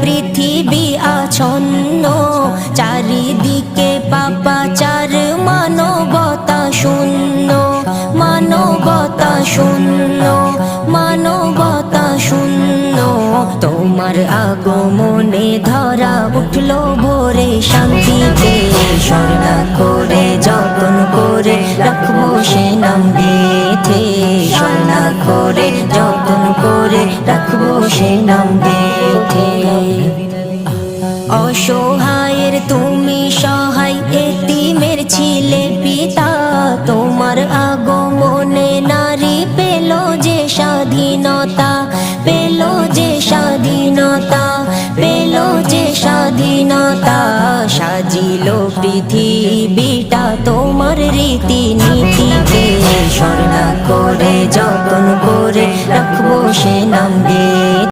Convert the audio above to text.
পৃথিবী আছন্ন চারিদিকে পাপাচার, মানবতা শূন্য মানবতা শূন্য মানবতা শূন্য। তোমার আগমনে ধরা উঠল ভোরে শান্তিতে, স্বর্ণা করে, যতন করে রাখব সে নাম গেথে। স্বর্ণা করে, যতন করে রাখ সে নাম গেথে অসহায়ের তুমি সহায়, এতিমের ছিলে পিতা। তোমার আগমনে নারী পেল যে স্বাধীনতা, পেল যে স্বাধীনতা, পেল যে স্বাধীনতা। সাজিল পৃথিবীটা তোমার রীতি নীতিকে স্বর্ণা করে রাখব সে নাম গে